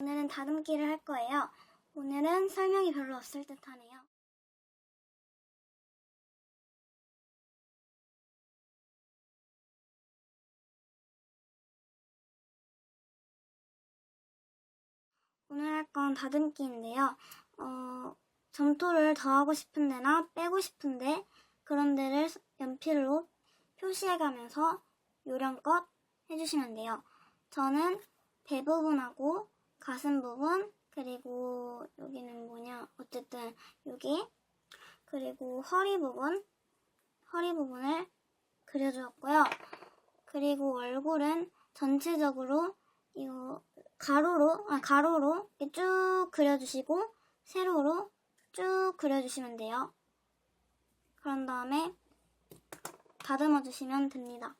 오늘은 다듬기를 할 거예요. 오늘은 설명이 별로 없을 듯 하네요. 오늘 할 건 다듬기인데요. 어, 점토를 더하고 싶은 데나 빼고 싶은데 그런 데를 연필로 표시해가면서 요령껏 해주시면 돼요. 저는 배 부분하고 가슴 부분 그리고 여기는 뭐냐 어쨌든 여기 그리고 허리 부분 허리 부분을 그려주었고요. 그리고 얼굴은 전체적으로 이거 가로로 아 가로로 쭉 그려주시고 세로로 쭉 그려주시면 돼요. 그런 다음에 다듬어 주시면 됩니다.